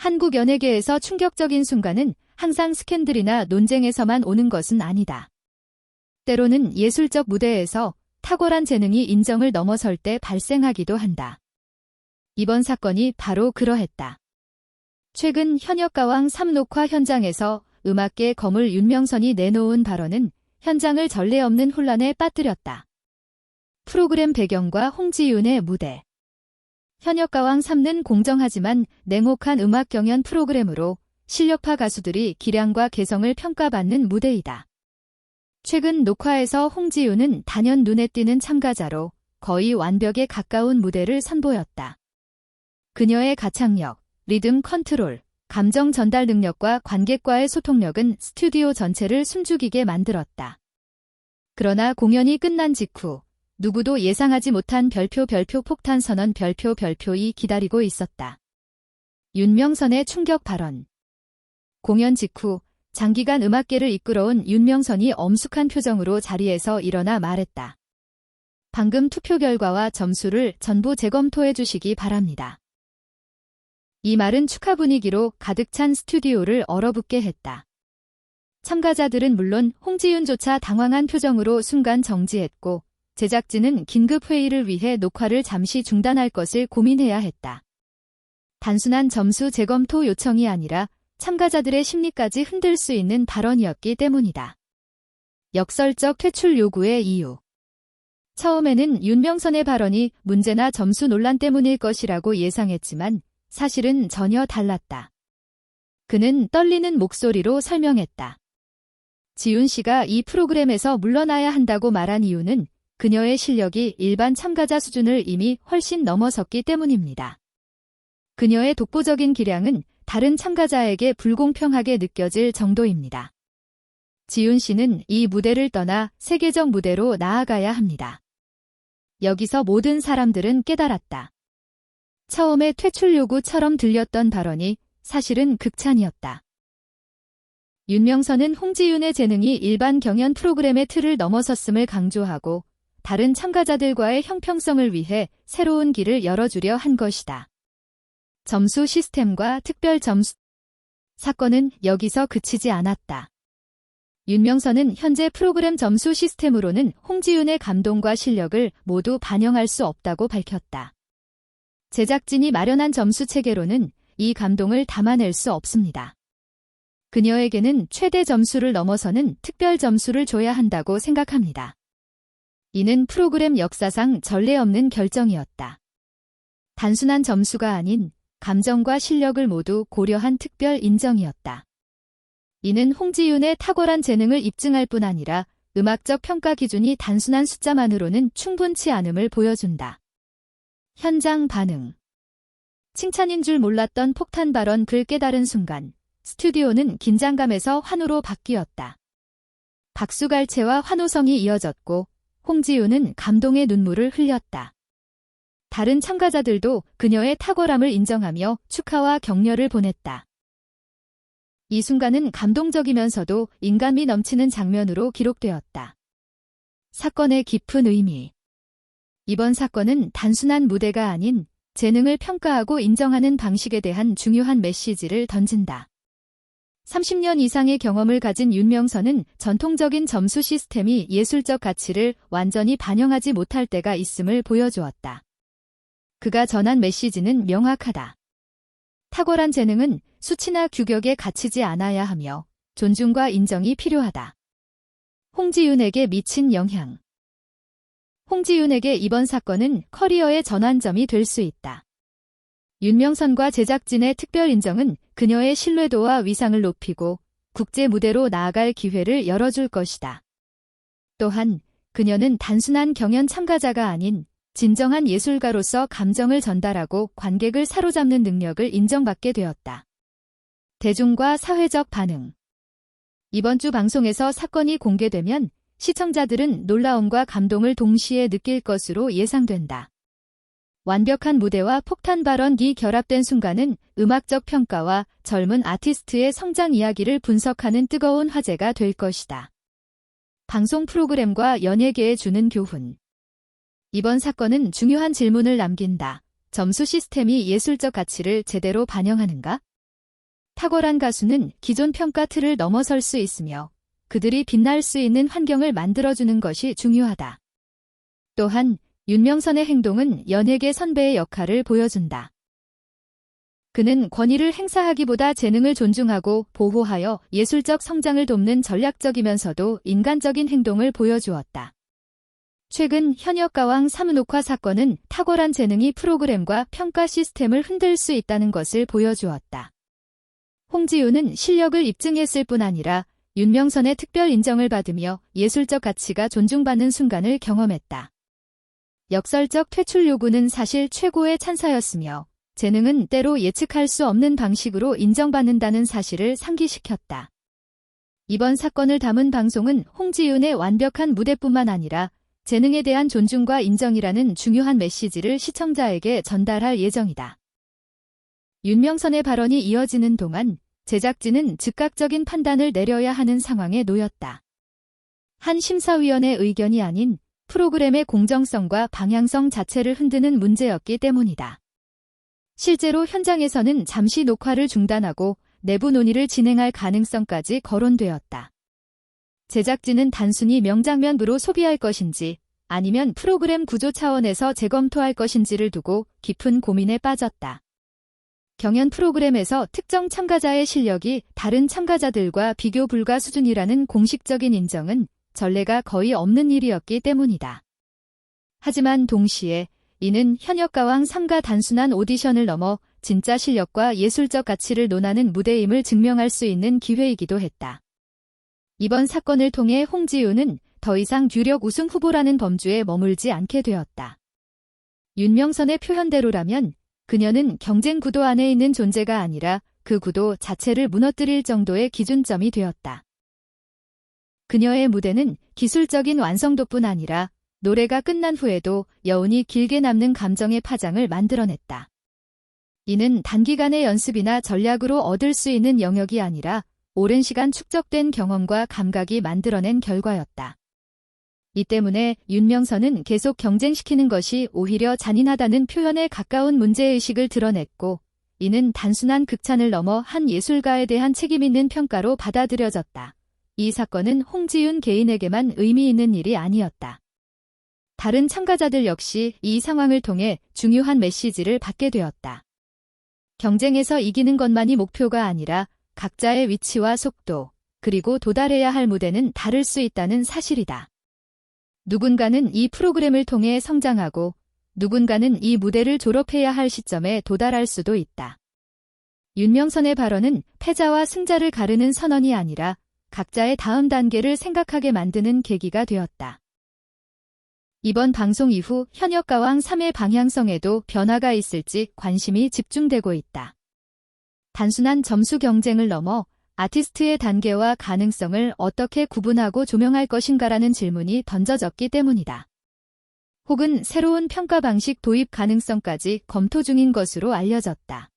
한국 연예계에서 충격적인 순간은 항상 스캔들이나 논쟁에서만 오는 것은 아니다. 때로는 예술적 무대에서 탁월한 재능이 인정을 넘어설 때 발생하기도 한다. 이번 사건이 바로 그러했다. 최근 현역 가왕 3녹화 현장에서 음악계 거물 윤명선이 내놓은 발언은 현장을 전례 없는 혼란에 빠뜨렸다. 프로그램 배경과 홍지윤의 무대. 현역가왕 3는 공정하지만 냉혹한 음악 경연 프로그램으로 실력파 가수들이 기량과 개성을 평가받는 무대이다. 최근 녹화에서 홍지윤은 단연 눈에 띄는 참가자로 거의 완벽에 가까운 무대를 선보였다. 그녀의 가창력, 리듬 컨트롤, 감정 전달 능력과 관객과의 소통력은 스튜디오 전체를 숨죽이게 만들었다. 그러나 공연이 끝난 직후 누구도 예상하지 못한 별표 별표 폭탄 선언 별표 별표이 기다리고 있었다. 윤명선의 충격 발언. 공연 직후 장기간 음악계를 이끌어온 윤명선이 엄숙한 표정으로 자리에서 일어나 말했다. 방금 투표 결과와 점수를 전부 재검토해 주시기 바랍니다. 이 말은 축하 분위기로 가득 찬 스튜디오를 얼어붙게 했다. 참가자들은 물론 홍지윤조차 당황한 표정으로 순간 정지했고 제작진은 긴급 회의를 위해 녹화를 잠시 중단할 것을 고민해야 했다. 단순한 점수 재검토 요청이 아니라 참가자들의 심리까지 흔들 수 있는 발언이었기 때문이다. 역설적 퇴출 요구의 이유. 처음에는 윤명선의 발언이 문제나 점수 논란 때문일 것이라고 예상했지만 사실은 전혀 달랐다. 그는 떨리는 목소리로 설명했다. 지윤 씨가 이 프로그램에서 물러나야 한다고 말한 이유는 그녀의 실력이 일반 참가자 수준을 이미 훨씬 넘어섰기 때문입니다. 그녀의 독보적인 기량은 다른 참가자에게 불공평하게 느껴질 정도입니다. 지윤 씨는 이 무대를 떠나 세계적 무대로 나아가야 합니다. 여기서 모든 사람들은 깨달았다. 처음에 퇴출 요구처럼 들렸던 발언이 사실은 극찬이었다. 윤명선은 홍지윤의 재능이 일반 경연 프로그램의 틀을 넘어섰음을 강조하고 다른 참가자들과의 형평성을 위해 새로운 길을 열어주려 한 것이다. 점수 시스템과 특별 점수 사건은 여기서 그치지 않았다. 윤명선은 현재 프로그램 점수 시스템으로는 홍지윤의 감동과 실력을 모두 반영할 수 없다고 밝혔다. 제작진이 마련한 점수 체계로는 이 감동을 담아낼 수 없습니다. 그녀에게는 최대 점수를 넘어서는 특별 점수를 줘야 한다고 생각합니다. 이는 프로그램 역사상 전례 없는 결정이었다. 단순한 점수가 아닌 감정과 실력을 모두 고려한 특별 인정이었다. 이는 홍지윤의 탁월한 재능을 입증할 뿐 아니라 음악적 평가 기준이 단순한 숫자만으로는 충분치 않음을 보여준다. 현장 반응 칭찬인 줄 몰랐던 폭탄 발언 글 깨달은 순간 스튜디오는 긴장감에서 환호로 바뀌었다. 박수갈채와 환호성이 이어졌고 홍지윤은 감동의 눈물을 흘렸다. 다른 참가자들도 그녀의 탁월함을 인정하며 축하와 격려를 보냈다. 이 순간은 감동적이면서도 인간미 넘치는 장면으로 기록되었다. 사건의 깊은 의미. 이번 사건은 단순한 무대가 아닌 재능을 평가하고 인정하는 방식에 대한 중요한 메시지를 던진다. 30년 이상의 경험을 가진 윤명선은 전통적인 점수 시스템이 예술적 가치를 완전히 반영하지 못할 때가 있음을 보여주었다. 그가 전한 메시지는 명확하다. 탁월한 재능은 수치나 규격에 갇히지 않아야 하며 존중과 인정이 필요하다. 홍지윤에게 미친 영향 홍지윤에게 이번 사건은 커리어의 전환점이 될 수 있다. 윤명선과 제작진의 특별 인정은 그녀의 신뢰도와 위상을 높이고 국제 무대로 나아갈 기회를 열어줄 것이다. 또한 그녀는 단순한 경연 참가자가 아닌 진정한 예술가로서 감정을 전달하고 관객을 사로잡는 능력을 인정받게 되었다. 대중과 사회적 반응 이번 주 방송에서 사건이 공개되면 시청자들은 놀라움과 감동을 동시에 느낄 것으로 예상된다. 완벽한 무대와 폭탄 발언이 결합된 순간은 음악적 평가와 젊은 아티스트의 성장 이야기를 분석하는 뜨거운 화제가 될 것이다. 방송 프로그램과 연예계에 주는 교훈. 이번 사건은 중요한 질문을 남긴다. 점수 시스템이 예술적 가치를 제대로 반영하는가? 탁월한 가수는 기존 평가 틀을 넘어설 수 있으며 그들이 빛날 수 있는 환경을 만들어주는 것이 중요하다. 또한 윤명선의 행동은 연예계 선배의 역할을 보여준다. 그는 권위를 행사하기보다 재능을 존중하고 보호하여 예술적 성장을 돕는 전략적이면서도 인간적인 행동을 보여주었다. 최근 현역 가왕 사문옥화 사건은 탁월한 재능이 프로그램과 평가 시스템을 흔들 수 있다는 것을 보여주었다. 홍지우는 실력을 입증했을 뿐 아니라 윤명선의 특별 인정을 받으며 예술적 가치가 존중받는 순간을 경험했다. 역설적 퇴출 요구는 사실 최고의 찬사였으며 재능은 때로 예측할 수 없는 방식으로 인정받는다는 사실을 상기시켰다. 이번 사건을 담은 방송은 홍지윤의 완벽한 무대뿐만 아니라 재능에 대한 존중과 인정이라는 중요한 메시지를 시청자에게 전달할 예정이다. 윤명선의 발언이 이어지는 동안 제작진은 즉각적인 판단을 내려야 하는 상황에 놓였다. 한 심사위원의 의견이 아닌 프로그램의 공정성과 방향성 자체를 흔드는 문제였기 때문이다. 실제로 현장에서는 잠시 녹화를 중단하고 내부 논의를 진행할 가능성까지 거론되었다. 제작진은 단순히 명장면으로 소비할 것인지 아니면 프로그램 구조 차원에서 재검토할 것인지를 두고 깊은 고민에 빠졌다. 경연 프로그램에서 특정 참가자의 실력이 다른 참가자들과 비교 불가 수준이라는 공식적인 인정은 전례가 거의 없는 일이었기 때문이다. 하지만 동시에 이는 현역 가왕 3가 단순한 오디션을 넘어 진짜 실력과 예술적 가치를 논하는 무대임을 증명할 수 있는 기회이기도 했다. 이번 사건을 통해 홍지우는 더 이상 유력 우승 후보라는 범주에 머물지 않게 되었다. 윤명선의 표현대로라면 그녀는 경쟁 구도 안에 있는 존재가 아니라 그 구도 자체를 무너뜨릴 정도의 기준점이 되었다. 그녀의 무대는 기술적인 완성도뿐 아니라 노래가 끝난 후에도 여운이 길게 남는 감정의 파장을 만들어냈다. 이는 단기간의 연습이나 전략으로 얻을 수 있는 영역이 아니라 오랜 시간 축적된 경험과 감각이 만들어낸 결과였다. 이 때문에 윤명선은 계속 경쟁시키는 것이 오히려 잔인하다는 표현에 가까운 문제의식을 드러냈고, 이는 단순한 극찬을 넘어 한 예술가에 대한 책임있는 평가로 받아들여졌다. 이 사건은 홍지윤 개인에게만 의미 있는 일이 아니었다. 다른 참가자들 역시 이 상황을 통해 중요한 메시지를 받게 되었다. 경쟁에서 이기는 것만이 목표가 아니라 각자의 위치와 속도, 그리고 도달해야 할 무대는 다를 수 있다는 사실이다. 누군가는 이 프로그램을 통해 성장하고 누군가는 이 무대를 졸업해야 할 시점에 도달할 수도 있다. 윤명선의 발언은 패자와 승자를 가르는 선언이 아니라 각자의 다음 단계를 생각하게 만드는 계기가 되었다. 이번 방송 이후 현역 가왕 3의 방향성에도 변화가 있을지 관심이 집중되고 있다. 단순한 점수 경쟁을 넘어 아티스트의 단계와 가능성을 어떻게 구분하고 조명할 것인가라는 질문이 던져졌기 때문이다. 혹은 새로운 평가 방식 도입 가능성까지 검토 중인 것으로 알려졌다.